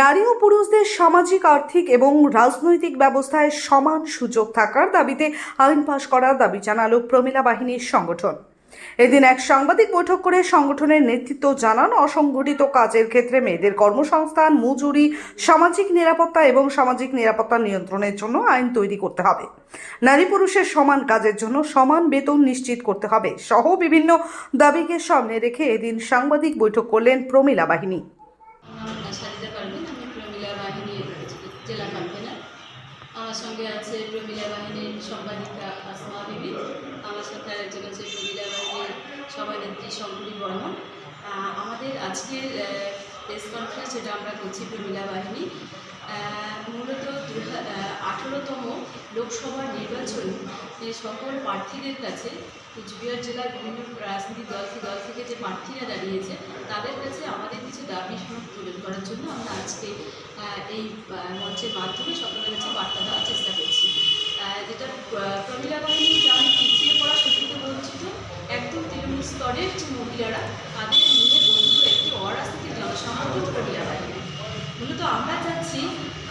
নারী ও পুরুষদের সামাজিক, আর্থিক এবং রাজনৈতিক ব্যবস্থায় সমান সুযোগ থাকার দাবিতে আইন পাশ করার দাবি জানালো প্রমিলা বাহিনীর সংগঠন। এদিন এক সাংবাদিক বৈঠক করে সংগঠনের নেতৃত্ব জানান, অসংগঠিত কাজের ক্ষেত্রে মেয়েদের কর্মসংস্থান, মজুরি, সামাজিক নিরাপত্তা এবং সামাজিক নিরাপত্তা নিয়ন্ত্রণের জন্য আইন তৈরি করতে হবে। নারী পুরুষের সমান কাজের জন্য সমান বেতন নিশ্চিত করতে হবে সহ বিভিন্ন দাবিকে সামনে রেখে এদিন সাংবাদিক বৈঠক করলেন প্রমিলা বাহিনী আমার সাজিদা পারবেন আমি প্রমিলা বাহিনীর জেলা কনভেনার আমার সঙ্গে আছে প্রমিলা বাহিনীর সম্পাদিকা আসমা বিবি, আমার সাথে আরেকজন আছে প্রমিলা বাহিনীর সভানেত্রী শঙ্করী বর্মন। আমাদের আজকের প্রেস কনফারেন্স যেটা আমরা করছি প্রমিলা বাহিনী মূলত দু আঠেরোতম লোকসভার নির্বাচন সকল প্রার্থীদের কাছে কুচবিহার জেলার বিভিন্ন রাজনৈতিক দল দল থেকে যে প্রার্থীরা দাঁড়িয়েছে, তাদের কাছে আমাদের কিছু দাবি তুলে করার জন্য আমরা আজকে এই মঞ্চের মাধ্যমে সকলের কাছে বার্তা দেওয়ার চেষ্টা করছি। যেটা প্র- প্রমিলা বাহিনী গ্রামে পিছিয়ে পড়া শোষিত বঞ্চিত, একদম তৃণমূল স্তরের যে মহিলারা, তাদের নিয়ে বন্ধু একটি অরাজনৈতিক জনসংগঠন প্রমিলা বাহিনী। মূলত আমরা চাচ্ছি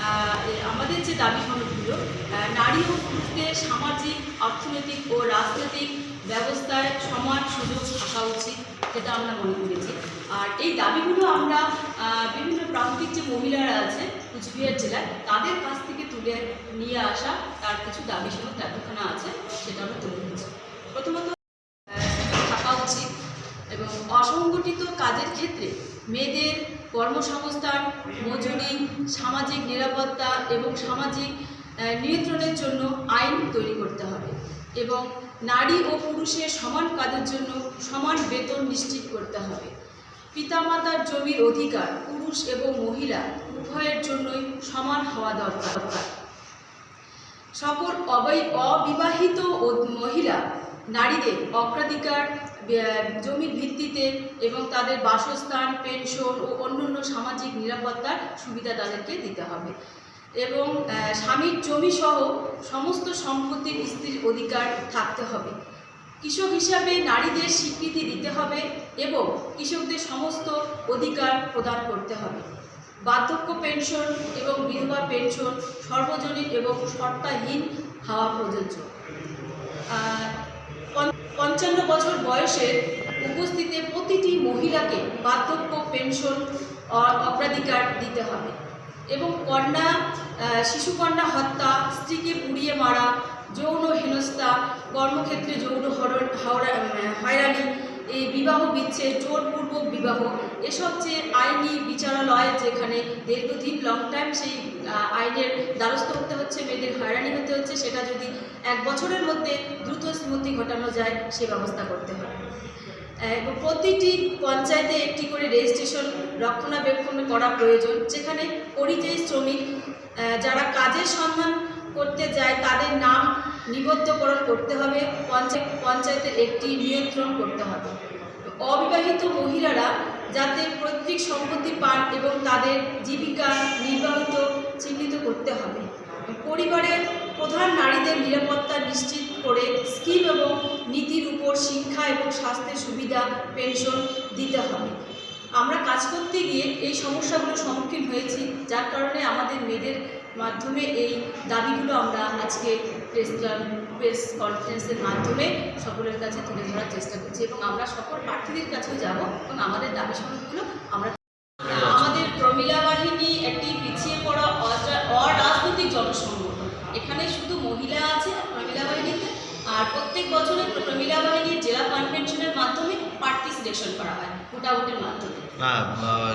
আহ, এ আমাদের যে দাবি সনদগুলো আহ, নারী ও পুরুষদের সামাজিক, অর্থনৈতিক ও রাজনৈতিক ব্যবস্থায় সমান সুযোগ থাকা উচিত যেটা আমরা মনে করেছি। আর এই দাবিগুলো আমরা বিভিন্ন প্রান্তিক যে মহিলারা আছে কুচবিহার জেলায়, তাদের কাছ থেকে তুলে নিয়ে আসা তার কিছু দাবি সনদ এতখানা আছে, সেটা আমরা তুলে ধরছি। প্রথমত থাকা উচিত এবং অসংগঠিত কাজের ক্ষেত্রে মেয়েদের কর্মসংস্থান, মজুরি, সামাজিক নিরাপত্তা এবং সামাজিক নিয়ন্ত্রণের জন্য আইন তৈরি করতে হবে এবং নারী ও পুরুষের সমান কাজের জন্য সমান বেতন নিশ্চিত করতে হবে। পিতামাতার জমির অধিকার পুরুষ এবং মহিলা উভয়ের জন্যই সমান হওয়া দরকার। সকল অবৈ, অবিবাহিত মহিলা নারীদের অগ্রাধিকার জমির ভিত্তিতে এবং তাদের বাসস্থান, পেনশন ও অন্যান্য সামাজিক নিরাপত্তার সুবিধা তাদেরকে দিতে হবে। এবং স্বামীর জমি সহ সমস্ত সম্পত্তির স্ত্রীর অধিকার থাকতে হবে। কৃষক হিসাবে নারীদের স্বীকৃতি দিতে হবে এবং কৃষকদের সমস্ত অধিকার প্রদান করতে হবে। বার্ধক্য পেনশন এবং বিধবা পেনশন সর্বজনীন এবং শর্তাহীন হওয়া প্রযোজ্য। পঞ্চান্ন বছর বয়সের উপস্থিতে প্রতিটি মহিলাকে বার্ধক্য পেনশন অগ্রাধিকার দিতে হবে। এবং কন্যা শিশুকন্যা হত্যা, স্ত্রীকে পুড়িয়ে মারা, যৌন হেনস্থা, কর্মক্ষেত্রে যৌন হরণ হয়রানি, এই বিবাহ বিচ্ছেদ, জোরপূর্বক বিবাহ, এসব যে আইনি বিচারালয় যেখানে দীর্ঘদিন লং টাইম সেই আইনের দ্বারস্থ হতে হচ্ছে, মেয়েদের হয়রানি হতে হচ্ছে, সেটা যদি এক বছরের মধ্যে দ্রুত স্মৃতি ঘটানো যায়, সে ব্যবস্থা করতে এবং প্রতিটি পঞ্চায়েতে একটি করে রেজিস্ট্রেশন রক্ষণাবেক্ষণ করা প্রয়োজন, যেখানে পরিযায়ী শ্রমিক যারা কাজের সন্ধান করতে যায়, তাদের নাম নিবদ্ধকরণ করতে হবে, পঞ্চায়েত পঞ্চায়েতের একটি নিয়ন্ত্রণ করতে হবে। অবিবাহিত মহিলারা যাতে পৈতৃক সম্পত্তি পান এবং তাদের জীবিকা নির্বাহিত চিহ্নিত করতে হবে। পরিবারের প্রধান নারীদের নিরাপত্তা নিশ্চিত করে স্কিম এবং নীতির উপর শিক্ষা এবং স্বাস্থ্যের সুবিধা, পেনশন দিতে হবে। আমরা কাজ করতে গিয়ে এই সমস্যাগুলোর সম্মুখীন হয়েছি, যার কারণে আমাদের মেয়েদের মাধ্যমে এই দাবিগুলো আমরা আজকে প্রেস প্রেস কনফারেন্সের মাধ্যমে সকলের কাছে তুলে ধরার চেষ্টা করছি এবং আমরা সকল প্রার্থীদের কাছেও যাব এবং আমাদের দাবি সনদগুলো আমরা প্রার্থী করা হয় ভোটাভুটির মাধ্যমে। না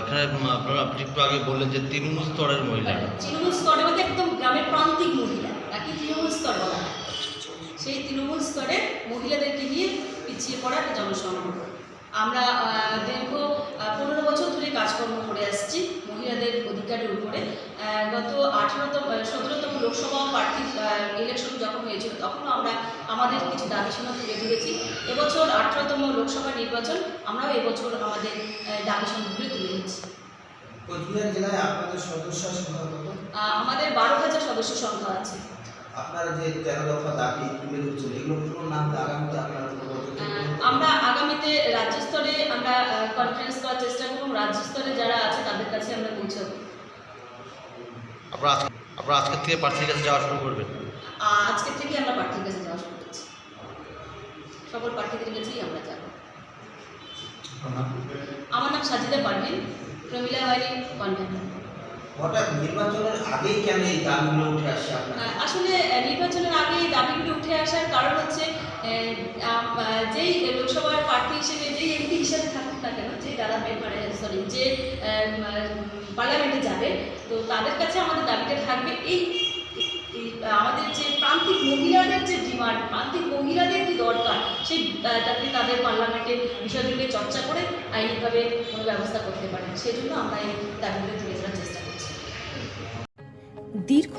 এখানে আপনারা আপনি একটু আগে বললেন যে তৃণমূল স্তরের মহিলা। তৃণমূল স্তরে মানে একদম গ্রামের প্রান্তিক মহিলা তাকে তৃণমূল স্তর বলা হয়। সেই তৃণমূল স্তরে মহিলাদেরকে নিয়ে পিছিয়ে পড়া জনসংগ্রহ আমরা দীর্ঘ ধরে কাজকর্ম করে আসছি মহিলাদের অধিকারের উপরে। গত আঠারোতম সতেরোতম লোকসভা প্রার্থী ইলেকশন যখন হয়েছিল তখনও আমরা আমাদের কিছু দাবি সনদ তুলে ধরেছি। এবছর আঠারোতম লোকসভা নির্বাচন আমরাও এবছর আমাদের আহ, দাবি সনদগুলি তুলে ধরছি কোচবিহার জেলায় আপনাদের সদস্য সংখ্যা কত? আমাদের বারো হাজার সদস্য সংখ্যা আছে। আপনারা যে তেরো দফা দাবি তুলে আমরা কনফারেন্স করার চেষ্টা করব রাজ্য স্তরে যারা আছে তাদের কাছে আমরা পৌঁছাবো। আপনারা আজকে আপনারা আজকের থেকে প্রার্থীর কাছে যাওয়া শুরু করবেন। আজকে থেকে আমরা প্রার্থীর কাছে যাওয়া শুরু করছি। সকল প্রার্থীদের কাছেই আমরা যাব। আমার নাম সাজিদা পারভিন। প্রমিলা ভাই কনভেন্ট। হঠাৎ নির্বাচনের আগেই কেন এই দাবিগুলো উঠে আসছে আসলে নির্বাচনের আগে এই দাবিগুলো উঠে আসার কারণ হচ্ছে যেই লোকসভার প্রার্থী হিসেবে, যেই এমপি হিসেবে থাকুক না কেন, যে দাঁড়াবে মানে সরি যে পার্লামেন্টে যাবে, তো তাদের কাছে আমাদের দাবিটা থাকবে। এই আমাদের যে প্রান্তিক মহিলাদের যে ডিমান্ড, প্রান্তিক মহিলাদের কি দরকার, সেই যাতে তাদের পার্লামেন্টে বিষয়গুলোকে চর্চা করে, আইনিভাবে কোনো ব্যবস্থা করতে পারেন। সেজন্য আমরা এই দাবিগুলো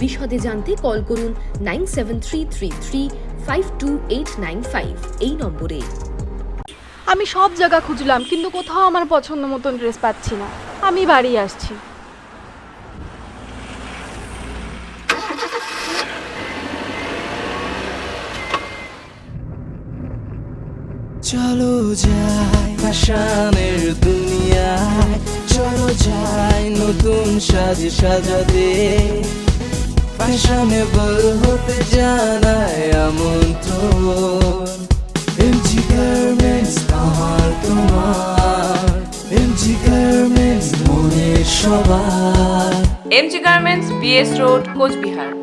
বিশদে জানতে কল করুন nine seven three three three five two eight nine five এই নম্বরে। আমি সব জায়গা খুঁজলাম কিন্তু কোথাও আমার পছন্দ মতন ড্রেস পাচ্ছি না। আমি বাড়ি আসছি। চলো যাই ফ্যাশনের দুনিয়ায় চলো যাই নতুন সাজে সাজাতে। ফ্যাশনেবল হতে জানায় আমন্ত্রণ। এমজি গার্মেন্টস আমার তোমার। এমজি গার্মেন্টস মনের সবার। M G garments B S road Cooch Behar.